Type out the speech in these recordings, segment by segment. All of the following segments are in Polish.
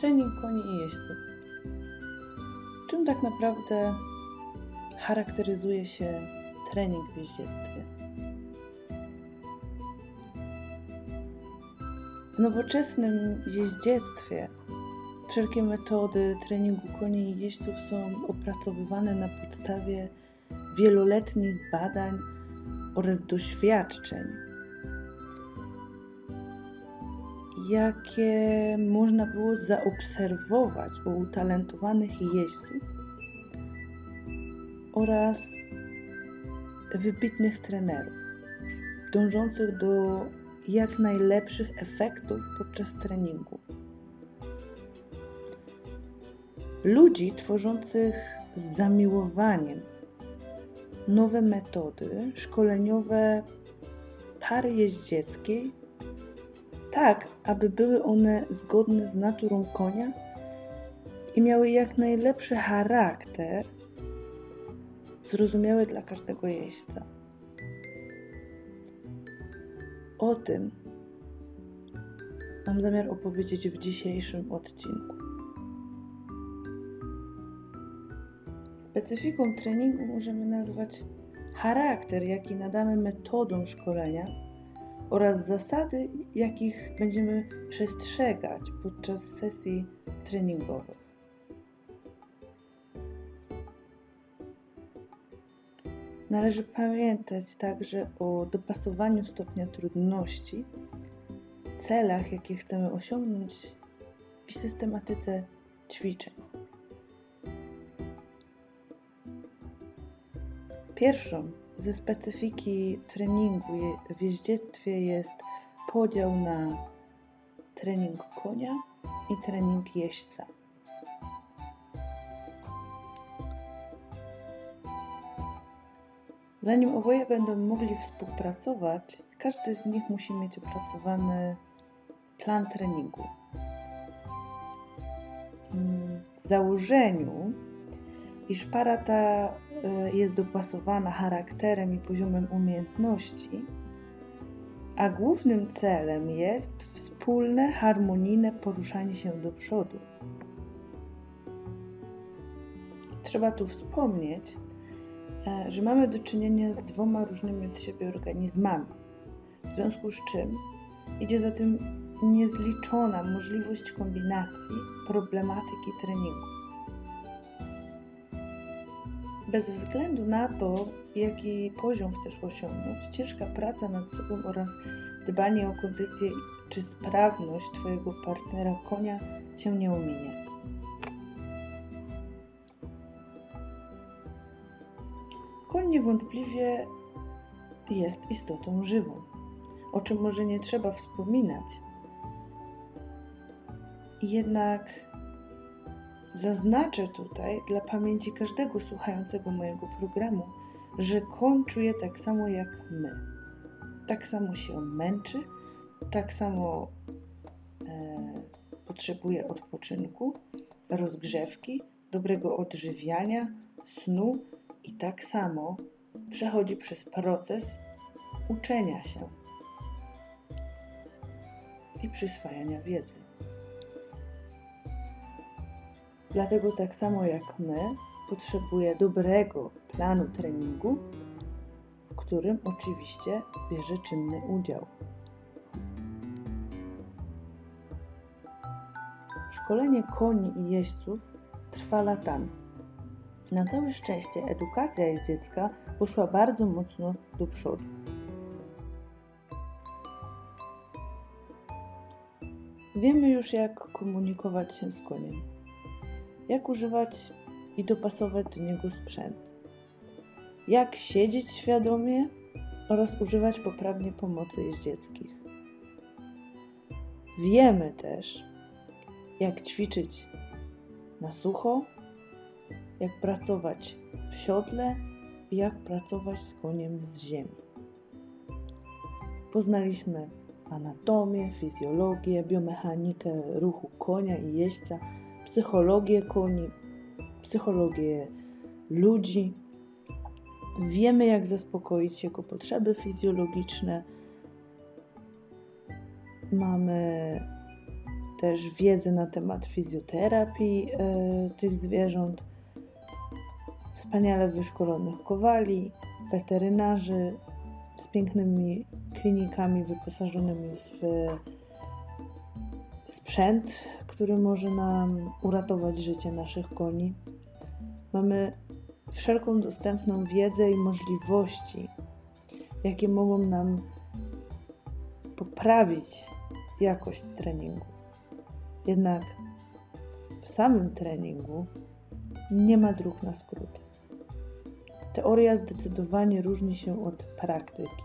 trening koni i jeźdźców. Czym tak naprawdę charakteryzuje się trening w jeździectwie? W nowoczesnym jeździectwie wszelkie metody treningu koni i jeźdźców są opracowywane na podstawie wieloletnich badań oraz doświadczeń, jakie można było zaobserwować u utalentowanych jeźdźców oraz wybitnych trenerów, dążących do jak najlepszych efektów podczas treningu. Ludzi tworzących z zamiłowaniem nowe metody szkoleniowe pary jeździeckiej, tak aby były one zgodne z naturą konia i miały jak najlepszy charakter, zrozumiały dla każdego jeźdźca. O tym mam zamiar opowiedzieć w dzisiejszym odcinku. Specyfiką treningu możemy nazwać charakter, jaki nadamy metodom szkolenia oraz zasady, jakich będziemy przestrzegać podczas sesji treningowych. Należy pamiętać także o dopasowaniu stopnia trudności, celach, jakie chcemy osiągnąć i systematyce ćwiczeń. Pierwszą ze specyfiki treningu w jeździectwie jest podział na trening konia i trening jeźdźca. Zanim oboje będą mogli współpracować, każdy z nich musi mieć opracowany plan treningu. W założeniu, iż para ta jest dopasowana charakterem i poziomem umiejętności, a głównym celem jest wspólne, harmonijne poruszanie się do przodu. Trzeba tu wspomnieć, E, że mamy do czynienia z dwoma różnymi od siebie organizmami, w związku z czym idzie za tym niezliczona możliwość kombinacji problematyki treningu. Bez względu na to, jaki poziom chcesz osiągnąć, ciężka praca nad sobą oraz dbanie o kondycję czy sprawność Twojego partnera konia Cię nie ominie. Koń niewątpliwie jest istotą żywą, o czym może nie trzeba wspominać. Jednak zaznaczę tutaj dla pamięci każdego słuchającego mojego programu, że koń czuje tak samo jak my. Tak samo się męczy, tak samo e, potrzebuje odpoczynku, rozgrzewki, dobrego odżywiania, snu i tak samo przechodzi przez proces uczenia się i przyswajania wiedzy. Dlatego tak samo jak my potrzebuje dobrego planu treningu, w którym oczywiście bierze czynny udział. Szkolenie koni i jeźdźców trwa latami. Na całe szczęście edukacja jeździecka poszła bardzo mocno do przodu. Wiemy już, jak komunikować się z koniem, jak używać i dopasować do niego sprzęt, jak siedzieć świadomie oraz używać poprawnie pomocy jeździeckich. Wiemy też, jak ćwiczyć na sucho jak pracować w siodle i jak pracować z koniem z ziemi. Poznaliśmy anatomię, fizjologię, biomechanikę ruchu konia i jeźdźca, psychologię koni, psychologię ludzi. Wiemy, jak zaspokoić jego potrzeby fizjologiczne. Mamy też wiedzę na temat fizjoterapii e, tych zwierząt, wspaniale wyszkolonych kowali, weterynarzy z pięknymi klinikami wyposażonymi w sprzęt, który może nam uratować życie naszych koni. Mamy wszelką dostępną wiedzę i możliwości, jakie mogą nam poprawić jakość treningu. Jednak w samym treningu nie ma dróg na skróty. Teoria zdecydowanie różni się od praktyki.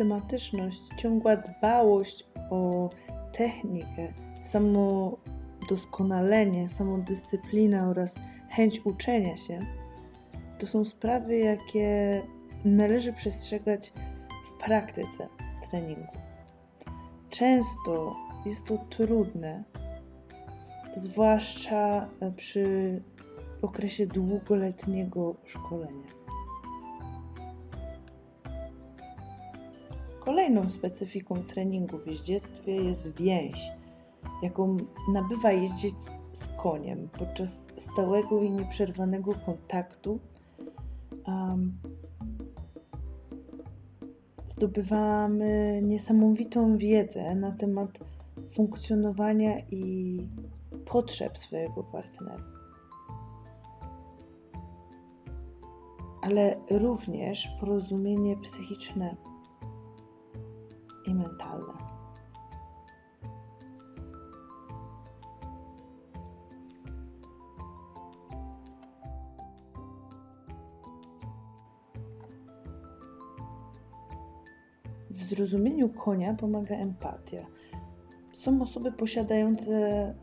Systematyczność, ciągła dbałość o technikę, samo doskonalenie, samodyscyplina oraz chęć uczenia się to są sprawy, jakie należy przestrzegać w praktyce treningu. Często jest to trudne, zwłaszcza przy okresie długoletniego szkolenia. Kolejną specyfiką treningu w jeździectwie jest więź, jaką nabywa jeździec z koniem podczas stałego i nieprzerwanego kontaktu. Um, zdobywamy niesamowitą wiedzę na temat funkcjonowania i potrzeb swojego partnera. Ale również porozumienie psychiczne i mentalne. W zrozumieniu konia pomaga empatia. Są osoby posiadające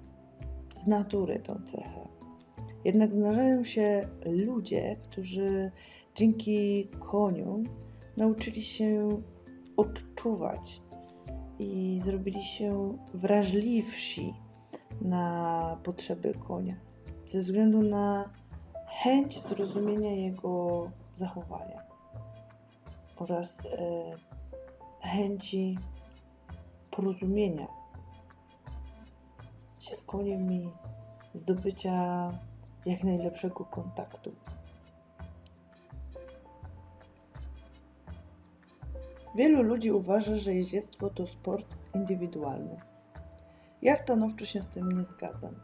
z natury tą cechę. Jednak zdarzają się ludzie, którzy dzięki koniu nauczyli się odczuwać i zrobili się wrażliwsi na potrzeby konia ze względu na chęć zrozumienia jego zachowania oraz e, chęci porozumienia się z koniem i zdobycia jak najlepszego kontaktu. Wielu ludzi uważa, że jeździectwo to sport indywidualny. Ja stanowczo się z tym nie zgadzam,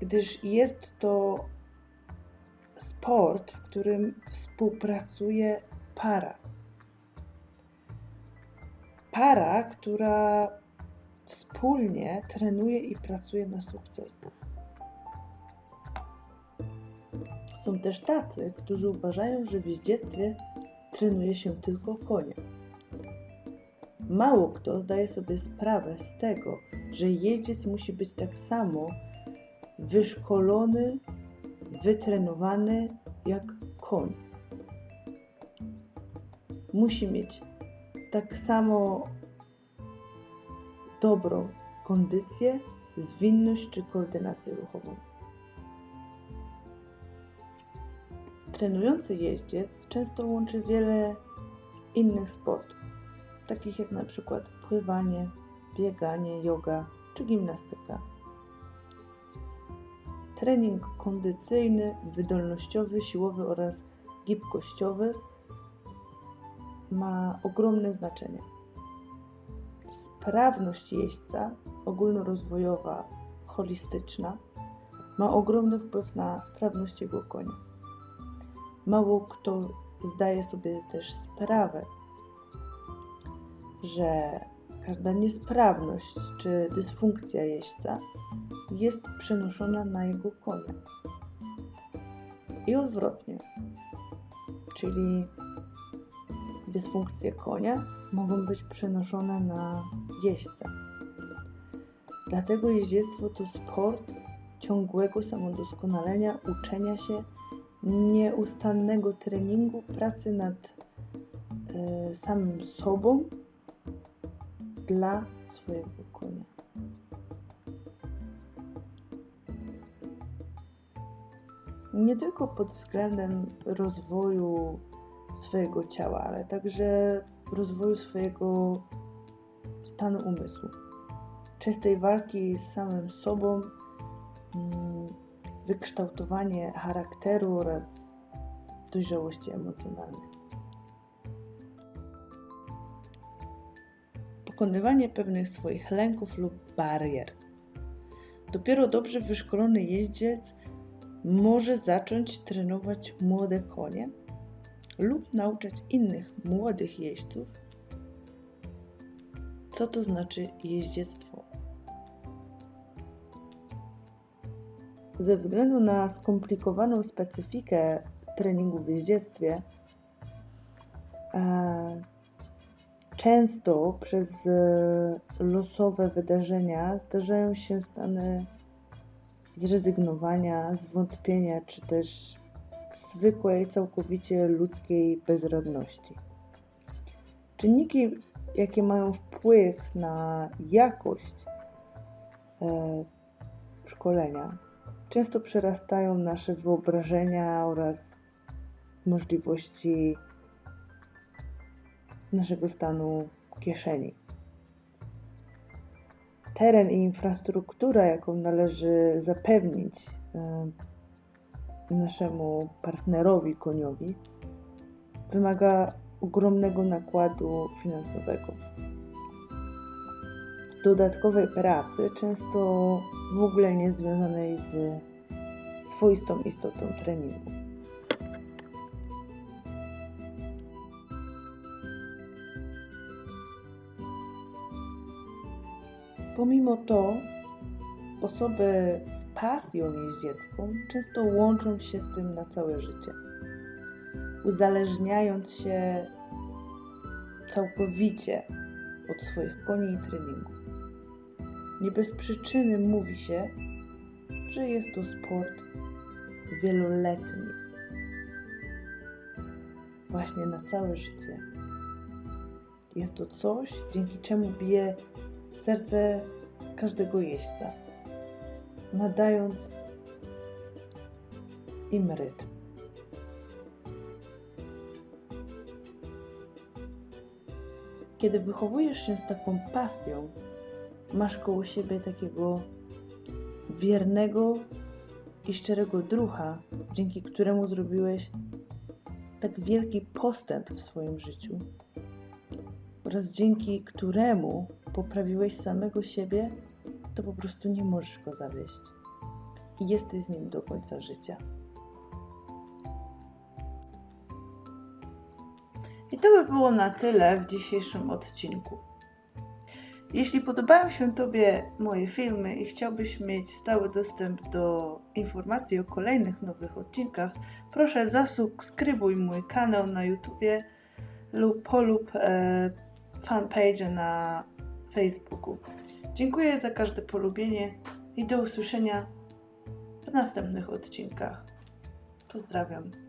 gdyż jest to sport, w którym współpracuje para. Para, która wspólnie trenuje i pracuje na sukces. Są też tacy, którzy uważają, że w jeździectwie trenuje się tylko konie. Mało kto zdaje sobie sprawę z tego, że jeździec musi być tak samo wyszkolony, wytrenowany jak koń. Musi mieć tak samo dobrą kondycję, zwinność czy koordynację ruchową. Trenujący jeździec często łączy wiele innych sportów, takich jak na przykład pływanie, bieganie, yoga czy gimnastyka. Trening kondycyjny, wydolnościowy, siłowy oraz gibkościowy ma ogromne znaczenie. Sprawność jeźdźca, ogólnorozwojowa, holistyczna, ma ogromny wpływ na sprawność jego konia. Mało kto zdaje sobie też sprawę, że każda niesprawność czy dysfunkcja jeźdźca jest przenoszona na jego konia. I odwrotnie. Czyli dysfunkcje konia mogą być przenoszone na jeźdźca. Dlatego jeździectwo to sport ciągłego samodoskonalenia, uczenia się nieustannego treningu, pracy nad e, samym sobą dla swojego konia. Nie tylko pod względem rozwoju swojego ciała, ale także rozwoju swojego stanu umysłu. Czystej walki z samym sobą, mm, wykształtowanie charakteru oraz dojrzałości emocjonalnej. Pokonywanie pewnych swoich lęków lub barier. Dopiero dobrze wyszkolony jeździec może zacząć trenować młode konie lub nauczać innych młodych jeźdźców, co to znaczy jeździectwo. Ze względu na skomplikowaną specyfikę treningu w jeździectwie, e, często przez e, losowe wydarzenia zdarzają się stany zrezygnowania, zwątpienia, czy też zwykłej, całkowicie ludzkiej bezradności. Czynniki, jakie mają wpływ na jakość e, szkolenia, często przerastają nasze wyobrażenia oraz możliwości naszego stanu kieszeni. Teren i infrastruktura, jaką należy zapewnić e, naszemu partnerowi koniowi, wymaga ogromnego nakładu finansowego. Dodatkowej pracy, często w ogóle nie związanej z swoistą istotą treningu. Pomimo to, osoby z pasją jeździecką często łączą się z tym na całe życie, uzależniając się całkowicie od swoich koni i treningu. Nie bez przyczyny mówi się, że jest to sport wieloletni. Właśnie na całe życie. Jest to coś, dzięki czemu bije serce każdego jeźdźca, nadając im rytm. Kiedy wychowujesz się z taką pasją, masz koło siebie takiego wiernego i szczerego drucha, dzięki któremu zrobiłeś tak wielki postęp w swoim życiu oraz dzięki któremu poprawiłeś samego siebie, to po prostu nie możesz go zawieść. I jesteś z nim do końca życia. I to by było na tyle w dzisiejszym odcinku. Jeśli podobają się Tobie moje filmy i chciałbyś mieć stały dostęp do informacji o kolejnych nowych odcinkach, proszę zasubskrybuj mój kanał na YouTubie lub polub e, fanpage na Facebooku. Dziękuję za każde polubienie i do usłyszenia w następnych odcinkach. Pozdrawiam.